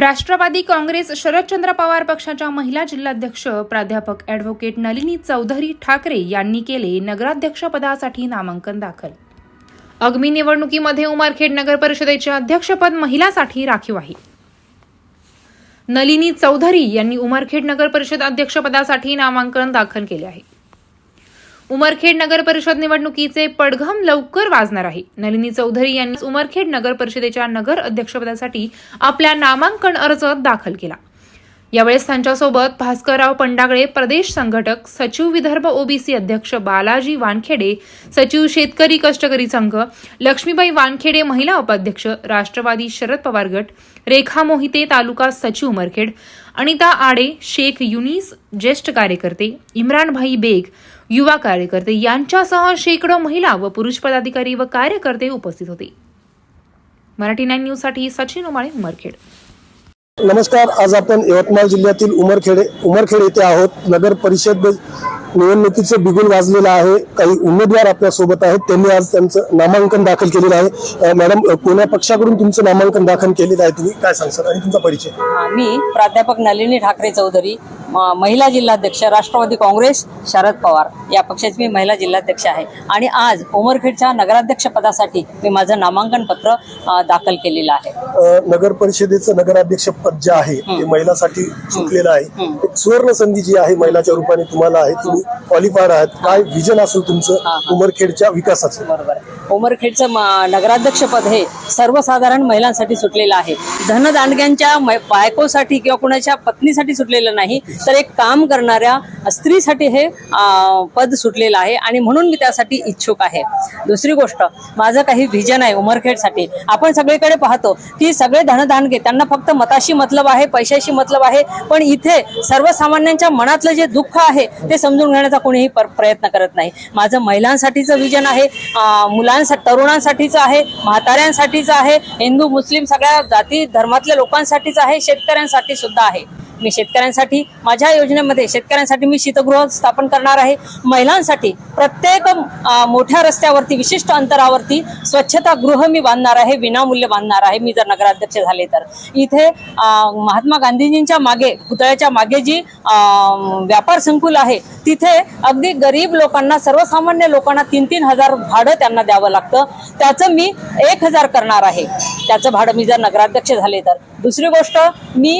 राष्ट्रवादी काँग्रेस शरदचंद्र पवार पक्षाच्या महिला जिल्हाध्यक्ष प्राध्यापक ॲडव्होकेट नलिनी चौधरी ठाकरे यांनी केले नगराध्यक्षपदासाठी नामांकन दाखल. आगामी निवडणुकीमध्ये उमरखेड नगर परिषदेचे अध्यक्षपद महिलासाठी राखीव आहे नलिनी चौधरी यांनी उमरखेड नगर परिषद अध्यक्षपदासाठी नामांकन दाखल केले आहे. उमरखेड नगर परिषद निवडणुकीचे पडघम लवकर वाजणार आहे. नलिनी चौधरी यांनी उमरखेड नगर परिषदेच्या नगर अध्यक्षपदासाठी आपला नामांकन अर्ज दाखल केला. यावेळेस त्यांच्यासोबत भास्करराव पंडागळे प्रदेश संघटक सचिव विदर्भ ओबीसी अध्यक्ष बालाजी वानखेडे सचिव शेतकरी कष्टकरी संघ लक्ष्मीबाई वानखेडे महिला उपाध्यक्ष राष्ट्रवादी शरद पवार गट रेखा मोहिते तालुका सचिव उमरखेड अनिता आडे शेख युनीस ज्येष्ठ कार्यकर्ते इम्रानभाई बेग युवा कार्यकर्ते यांच्यासह शेकडो महिला व पुरुष पदाधिकारी व कार्यकर्ते उपस्थित होते. मराठी नाईन न्यूजसाठी सचिन उमाळे उमरखेड नमस्कार आज आपण यवतमाळ जिल्ह्यातील उमरखेडे उमरखेड येथे आहोत. नगर परिषद निवडणुकीचं बिगुल वाजलेलं आहे. काही उमेदवार आपल्यासोबत आहेत. त्यांनी आज त्यांचं नामांकन दाखल केलेलं आहे. मॅडम कोण्या पक्षाकडून तुमचं नामांकन दाखल केलेलं आहे तुम्ही? काय सांगसाल आणि तुमचा परिचय? मी प्राध्यापक नलिनी ठाकरे चौधरी महिला जिल्हाध्यक्ष राष्ट्रवादी काँग्रेस शरद पवार. या पक्षाची मी महिला जिल्हाध्यक्ष आहे. आणि आज उमरखेडच्या नगराध्यक्ष पदासाठी मी माझं नामांकन पत्र दाखल केलेलं आहे. नगर परिषदेचं नगराध्यक्ष पद जे आहे ते महिलासाठी सुटलेलं आहे. एक सुवर्ण संधी जी आहे महिलाच्या रूपाने तुम्हाला आहे तुम्ही क्वालिफायर आहात. काय विजन असेल तुमचं उमरखेडच्या विकासाचं? बरोबर. आहे. उमरखेडचं म- नगराध्यक्षपद हे सर्वसाधारण महिलांसाठी सुटलेलं आहे. धनदांडग्यांच्या बायकोसाठी किंवा कुणाच्या पत्नीसाठी सुटलेलं नाही तर एक काम करणाऱ्या स्त्रीसाठी हे पद सुटलेलं आहे आणि म्हणून मी त्यासाठी इच्छुक आहे. दुसरी गोष्ट माझं काही व्हिजन आहे उमरखेडसाठी आपण सगळीकडे पाहतो की सगळे धनदांडगे त्यांना फक्त मताशी मतलब आहे पैशाशी मतलब आहे पण इथे सर्वसामान्यांच्या मनातलं जे दुःख आहे ते समजून घेण्याचा कोणीही पर- प्रयत्न करत नाही. माझं महिलांसाठीचं व्हिजन आहे मुलां मुलांसाठी तरुणांसाठीचं आहे म्हाताऱ्यांसाठीचं आहे हिंदू मुस्लिम सगळ्या जाती धर्मातल्या लोकांसाठीच आहे शेतकऱ्यांसाठी सुद्धा आहे. मी शेतकऱ्यांसाठी माझ्या योजनेमध्ये शेतकऱ्यांसाठी मी शीतगृह स्थापन करणार आहे. महिलांसाठी प्रत्येक मोठ्या रस्त्यावरती विशिष्ट अंतरावरती स्वच्छता गृह मी बांधणार आहे विनामूल्य बांधणार आहे. मी जर नगराध्यक्ष झाले तर. इथे महात्मा गांधीजींच्या मागे पुतळ्याच्या मागे जी व्यापार संकुल आहे तिथे अगदी गरीब लोकांना सर्वसामान्य लोकांना तीन तीन हजार भाडं त्यांना द्यावं लागतं. त्याचं मी एक हजार करणार आहे. त्याचं भाडं मी जर नगराध्यक्ष झाले तर. दुसरी गोष्ट मी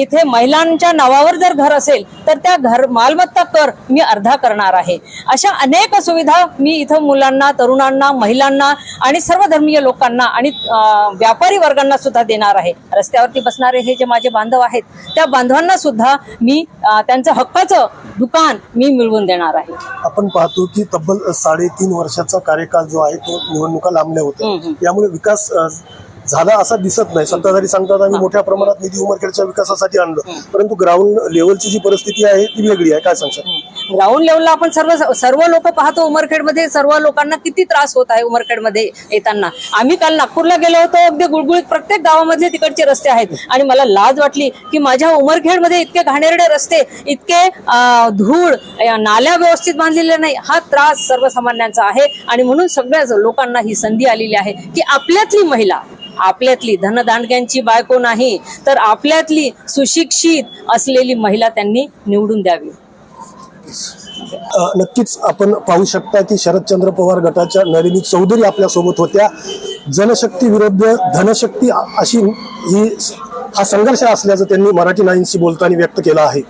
इथे महिलांच्या नावावर जर घर असेल तर त्या घर मालमत्ता कर मी अर्धा करणार आहे. अशा अनेक सुविधा मी इथं मुलांना तरुणांना महिलांना आणि सर्व धर्मीय लोकांना आणि व्यापारी वर्गांना सुद्धा देणार आहे. रस्त्यावरती बसणारे हे जे माझे बांधव आहेत त्या बांधवांना सुद्धा मी त्यांचं हक्काचं दुकान मी मिळवून देणार आहे. आपण पाहतो की तब्बल साडेतीन वर्षाचा कार्यकाल जो आहे तो निवडणुका लांबल्या होत्या. यामुळे विकास झाला असा दिसत नाही. सत्ताधारी सांगतात आम्ही मोठ्या प्रमाणात निधी उमरखेडच्या विकासासाठी आणलं. परंतु ग्राउंड लेवलची जी परिस्थिती आहे ती वेगळी आहे. काय सांगशाल? ग्राउंड लेवलला आपण सर्व सर्व लोक पाहतो उमरखेडमध्ये. सर्व लोकांना किती त्रास होत आहे उमरखेडमध्ये येताना. आम्ही काल नागपूरला गेलो होतो. अगदी गुळगुळीत प्रत्येक गावामधले तिकडचे रस्ते आहेत. आणि मला लाज वाटली की माझ्या उमरखेडमध्ये इतके घाणेरडे रस्ते इतके धूळ नाल्या व्यवस्थित बांधलेल्या नाही. हा त्रास सर्वसामान्यांचा आहे. आणि म्हणून सगळ्याच लोकांना ही संधी आलेली आहे की आपल्यातली महिला आपल्यातली धनदांडग्यांची बायको नाही तर आपल्यातली सुशिक्षित असलेली महिला त्यांनी निवडून द्यावी. नक्कीच आपण पाहू शकता की शरदचंद्र पवार गटाच्या नलिनी चौधरी आपल्यासोबत होत्या. जनशक्ती विरुद्ध धनशक्ती अशी ही हा संघर्ष असल्याचं त्यांनी मराठी नाईन्सशी बोलताना व्यक्त केला आहे.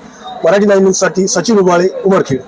मराठी नाईन्ससाठी सचिन उबाळे उमरखेड.